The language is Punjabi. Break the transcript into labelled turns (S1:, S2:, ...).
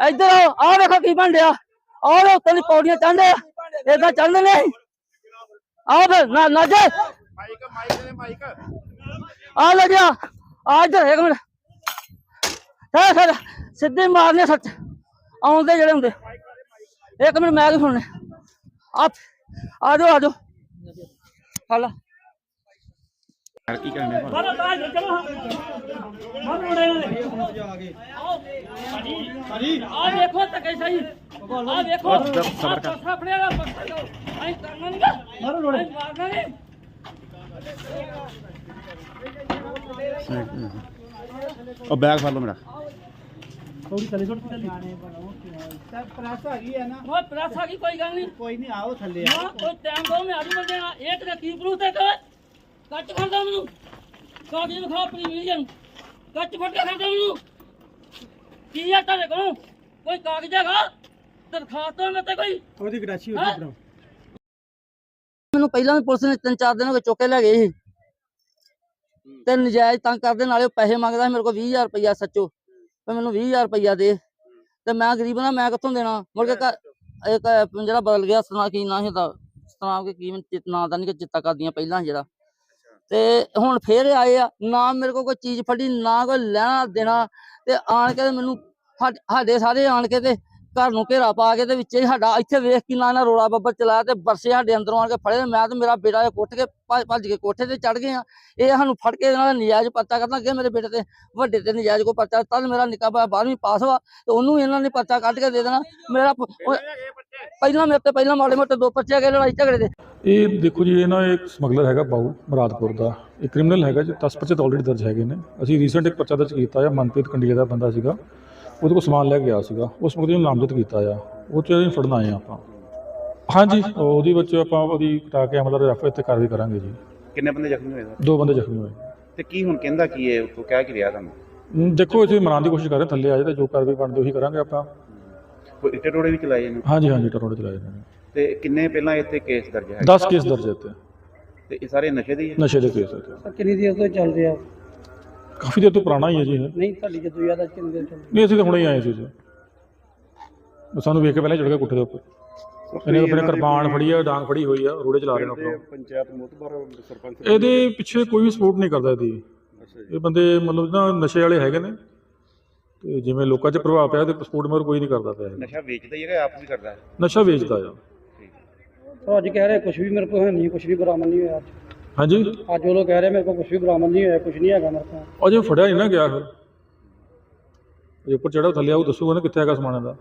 S1: ਇੱਧਰ ਆਓ ਆਹ ਵੇਖੋ ਕੀ ਬਣ ਰਿਹਾ। ਆਹ ਲੋ ਉੱਤੇ ਦੀ ਪੌੜੀਆਂ ਚੜ੍ਹਦੇ ਆ। ਏਦਾਂ ਚੜ੍ਹਦੇ ਨੇ। ਆਹ ਫਿਰ ਨਾ ਨਾ ਜੇ।
S2: ਮਾਈਕ ਮਾਈਕ ਦੇ ਮਾਈਕ।
S1: ਆ ਲੈ ਗਿਆ ਆ ਇੱਧਰ ਇੱਕ ਮਿੰਟ। ਹੈ ਫਿਰ ਸਿੱਧੇ ਮਾਰਨੇ ਸੱਚ। ਆਉਂਦੇ ਜਿਹੜੇ ਹੁੰਦੇ। ਇੱਕ ਮਿੰਟ ਮੈਂ ਕੀ ਸੁਣਨੇ। ਆ ਆ ਜਾਓ ਆ। ਜਾਓ ਹਲਾ
S2: ਕੀ ਕਰਨੇ
S1: ਮਾਰੋ ਤਾਂ ਚਲੋ। ਮਾਰੋ ਮੁੰਡੇ ਨੇ ਆ ਵੇਖੋ ਧੱਕੇ ਸਹੀ ਆ ਵੇਖੋ। ਸਬਰ ਕਰ। ਫੜਿਆ ਦਾ। ਪੱਥਰ ਐਂ ਕਰਨਾ ਨਹੀਂ ਮਾਰੋ ਰੋੜੇ। ਮਾਰਨਾ ਨਹੀਂ
S2: ਉਹ ਬੈਗ ਫੜ ਲਓ ਮੇਰਾ।
S3: ਪ੍ਰੈਸ ਹੈਗੀ ਹੈ ਨਾ।
S1: ਉਹ ਪ੍ਰੈਸ ਆ ਗਈ ਕੋਈ ਗੱਲ ਨਹੀਂ
S3: ਕੋਈ ਨਹੀਂ ਆਓ ਥੱਲੇ
S1: ਨਾ ਕੋਈ ਟਾਈਮ ਦੋ ਮੈਂ ਆਜੂ ਬੰਦੇ ਇੱਕ ਦਾ ਕੀ ਪ੍ਰੂਫ ਤੇ ਕਰ ਕੱਟ ਫੜ ਦੋ ਮੈਨੂੰ। ਕਾਗਜ਼ ਵਿਖਾ ਆਪਣੀ ਮਿਲੀਅਨ ਕੱਟ ਫੜ ਕੇ ਖੜ ਦੋ ਮੈਨੂੰ। ਕੀ ਆ ਤੁਹਾਡੇ ਕੋਲ? ਕੋਈ ਕਾਗਜ਼ ਹੈਗਾ? ਦਰਖਾਸਤ ਹੋਵੇ ਤੇ ਕੋਈ?
S3: ਉਹਦੀ ਗਰਾਸ਼ੀ
S1: ਹੈਂ? ਮੈਨੂੰ ਪਹਿਲਾਂ ਵੀ ਪੁਲਿਸ ਨੇ ਤਿੰਨ ਚਾਰ ਦਿਨ ਹੋ ਗਏ ਚੁੱਕ ਕੇ ਲੈ ਗਏ ਸੀ। ਤੇ ਨਜਾਇਜ਼ ਤੰਗ ਕਰਦੇ ਨਾਲੇ ਉਹ ਪੈਸੇ ਮੰਗਦਾ ਸੀ ਮੇਰੇ ਕੋਲ 20000 ਰੁਪਇਆ ਸੱਚੋ। ਤੇ ਮੈਨੂੰ 20000 ਰੁਪਇਆ ਦੇ। ਤੇ ਮੈਂ ਗਰੀਬ ਨਾ ਮੈਂ ਕਿੱਥੋਂ ਦੇਣਾ? ਮੁੜ ਕੇ ਇੱਕ ਜਿਹੜਾ ਬਦਲ ਗਿਆ ਸਨਾ ਕੀ ਨਾਂ ਸੀ ਦਾ ਸਨਾਮ ਕੇ ਕੀ ਨਾਂ ਦਾ ਨਹੀਂ ਚਿੱਤਾ ਕਰਦੀਆਂ ਪਹਿਲਾਂ ਜਿਹੜਾ। ਤੇ ਹੁਣ ਫੇਰ ਆਏ ਆ ਨਾ ਮੇਰੇ ਕੋਲ ਕੋਈ ਚੀਜ਼ ਫੜੀ ਨਾ ਕੋਈ ਲੈਣਾ ਦੇਣਾ ਤੇ ਆਣ ਕੇ ਤੇ ਮੈਨੂੰ ਸਾਡ- ਸਾਰੇ ਆਣ ਕੇ ਤੇ ਘਰ ਨੂੰ ਘੇਰਾ ਪਾ ਕੇ ਤੇ ਵਿੱਚ ਸਾਡਾ ਇੱਥੇ ਵੇਖ ਕੇ ਨਾ ਨਾ ਰੋਲਾ ਬੱਬਰ ਚਲਾਇਆ ਤੇ ਬਰਸੇ ਸਾਡੇ ਅੰਦਰੋਂ ਆਣ ਕੇ ਫੜੇ ਤੇ ਮੈਂ ਤੇ ਮੇਰਾ ਬੇਟਾ ਕੁੱਟ ਕੇ ਭੱਜ ਕੇ ਕੋਠੇ ਤੇ ਚੜ ਗਏ ਆ। ਇਹ ਸਾਨੂੰ ਫੜ ਕੇ ਇਹਨਾਂ ਦਾ ਨਜਾਇਜ਼ ਪਰਚਾ ਕਰਨਾ ਅੱਗੇ ਮੇਰੇ ਬੇਟੇ ਤੇ ਵੱਡੇ ਤੇ ਨਜਾਇਜ਼ ਕੋ ਪਰਚਾ ਤਦ ਮੇਰਾ ਨਿੱਕਾ ਭਾਈ 12ਵੀਂ ਪਾਸ ਵਾ ਤੇ ਉਹਨੂੰ ਇਹਨਾਂ ਨੇ ਪਰਚਾ ਕੱਢ ਕੇ ਦੇ ਦੇਣਾ। ਮੇਰਾ ਪਹਿਲਾਂ ਮੇਰੇ ਤੇ ਪਹਿਲਾਂ ਮਾੜੇ ਮੋਟੇ ਦੋ ਪਰਚੇ ਹੈਗੇ ਲੜਾਈ ਝਗੜੇ ਦੇ।
S4: ਇਹ ਦੇਖੋ ਜੀ ਇਹ ਨਾ ਇੱਕ ਸਮਗਲਰ ਹੈਗਾ ਬਾਊ ਮੁਰਾਦਪੁਰ ਦਾ। ਇਹ ਕ੍ਰਿਮੀਨਲ ਹੈਗਾ ਜੀ 10 ਪਰਚੇ ਤਾਂ ਆਲਰੇਡੀ ਦਰਜ ਹੈਗੇ ਨੇ। ਅਸੀਂ ਰੀਸੈਂਟ ਇੱਕ ਪਰਚਾ ਦਰਜ ਕੀਤਾ ਆ ਮਨਪ੍ਰੀਤ ਕੰਡੀਲੇ ਦਾ ਬੰਦਾ ਸੀਗਾ। ਉਹਦੇ ਕੋਲ ਸਮਾਨ ਲੈ ਕੇ ਗਿਆ ਸੀਗਾ। ਉਸ ਮੁਕਦੇ ਨੂੰ ਨਾਮਜ਼ਦ ਕੀਤਾ ਆ। ਉਹ ਚ ਅਸੀਂ ਫੜਨ ਆਏ ਆ ਆਪਾਂ। ਹਾਂਜੀ ਉਹਦੀ ਵਿੱਚ ਆਪਾਂ ਉਹਦੀ ਕਟਾ ਕੇ ਅਮਲ ਰੈਫਰ ਤੇ ਕਾਰਵਾਈ ਕਰਾਂਗੇ ਜੀ।
S2: ਕਿੰਨੇ ਬੰਦੇ ਜ਼ਖਮੀ ਹੋਏ ਸਰ?
S4: ਦੋ ਬੰਦੇ ਜ਼ਖਮੀ ਹੋਏ।
S2: ਤੇ ਕੀ ਹੁਣ ਕਹਿੰਦਾ ਕੀ ਹੈ? ਉਹ ਕਹਿ ਕੀ ਰਿਹਾ ਤੁਹਾਨੂੰ?
S4: ਦੇਖੋ ਅਸੀਂ ਮਨਾਉਣ ਦੀ ਕੋਸ਼ਿਸ਼ ਕਰ ਰਹੇ ਥੱਲੇ ਆ ਜਾਏ ਤੇ ਜੋ ਕਾਰਵਾਈ ਬਣਦੀ ਉਹੀ ਕਰਾਂਗੇ ਆਪਾਂ।
S2: ਕੋਈ ਇੱਟੇ ਟੋੜੇ ਵੀ ਚਲਾਏ ਨੇ?
S4: ਹਾਂਜੀ ਹਾਂਜੀ ਟਰੋੜੇ ਚਲਾਏ ਨੇ।
S2: ਤੇ ਕਿੰਨੇ ਪਹਿਲਾਂ ਇੱਥੇ ਕੇਸ ਦਰਜ ਹੈ
S4: 10 ਕੇਸ ਦਰਜ ਹੈ ਇੱਥੇ।
S2: ਤੇ ਇਹ ਸਾਰੇ ਨਸ਼ੇ ਦੇ ਹੀ ਹੈ?
S4: ਨਸ਼ੇ ਦੇ ਕੇਸ ਇੱਥੇ।
S3: ਕਿੰਨੀ ਦੇਰ ਤੋਂ ਚੱਲਦੇ ਆ
S4: ਕਾਫੀ ਦੇਰ ਤੋਂ ਪੁਰਾਣਾ ਹੀ ਹੈ ਜੀ ਇਹ।
S3: ਨਹੀਂ ਤੁਹਾਡੀ ਜਦੋਂ ਯਾਦ ਆ ਕਿੰਨੀ ਦੇਰ
S4: ਨਹੀਂ ਅਸੀਂ ਤਾਂ ਹੁਣੇ ਹੀ ਆਏ ਸੀ ਜੀ। ਸਾਨੂੰ ਵੇਖ ਕੇ ਪਹਿਲਾਂ ਚੜ ਗਿਆ ਕੁੱਠੇ ਦੇ ਉੱਪਰ। ਇਹਨੇ ਆਪਣੇ ਕਿਰਪਾਨ ਫੜੀ ਆ ਡਾਂਗ ਫੜੀ ਹੋਈ ਆ ਰੋੜੇ ਚਲਾ ਰਹੇ ਨੇ ਆਪਣਾ।
S2: ਪੰਚਾਇਤ ਮੁਤਬਰ ਸਰਪੰਚ
S4: ਇਹਦੇ ਪਿੱਛੇ ਕੋਈ ਵੀ ਸਪੋਰਟ ਨਹੀਂ ਕਰਦਾ ਇਹਦੀ। ਇਹ ਬੰਦੇ ਮਤਲਬ ਨਾ ਨਸ਼ੇ ਵਾਲੇ ਹੈਗੇ ਨੇ। ਤੇ ਜਿਵੇਂ ਲੋਕਾਂ 'ਚ ਪ੍ਰਭਾਵ ਪਿਆ ਤੇ ਸਪੋਰਟ ਮਗਰ ਕੋਈ ਨਹੀਂ ਕਰਦਾ ਪਿਆ। ਇਹ।
S2: ਨਸ਼ਾ ਵੇਚਦਾ ਹੀ ਹੈਗਾ ਆਪ ਵੀ ਕਰਦਾ ਹੈ?
S4: ਨਸ਼ਾ ਵੇਚਦਾ ਆ।
S3: ਅੱਜ ਕਹਿ ਰਹੇ ਕੁਝ ਵੀ ਮੇਰੇ ਕੋਲ ਹੈ ਨਹੀਂ ਕੁਝ ਵੀ ਬਰਾਮਦ ਨਹੀਂ ਹੋਇਆ ਅੱਜ।
S4: ਹਾਂਜੀ?
S3: ਅੱਜ ਉਹ ਲੋਕ ਕਹਿ ਰਹੇ ਮੇਰੇ ਕੋਲ ਕੁਝ ਵੀ ਬਰਾਮਦ ਨਹੀਂ ਹੋਇਆ ਕੁਝ ਨਹੀਂ ਹੈਗਾ ਮੇਰੇ ਕੋਲ।
S4: ਅਜੇ ਫੜਿਆ ਨਹੀਂ ਨਾ ਗਿਆ ਫਿਰ। ਜੇ ਉੱਪਰ ਚੜਾ ਥੱਲੇ ਆਉ ਦੱਸੂਗਾ ਨਾ ਕਿੱਥੇ ਹੈਗਾ ਸਮਾਨ ਦਾ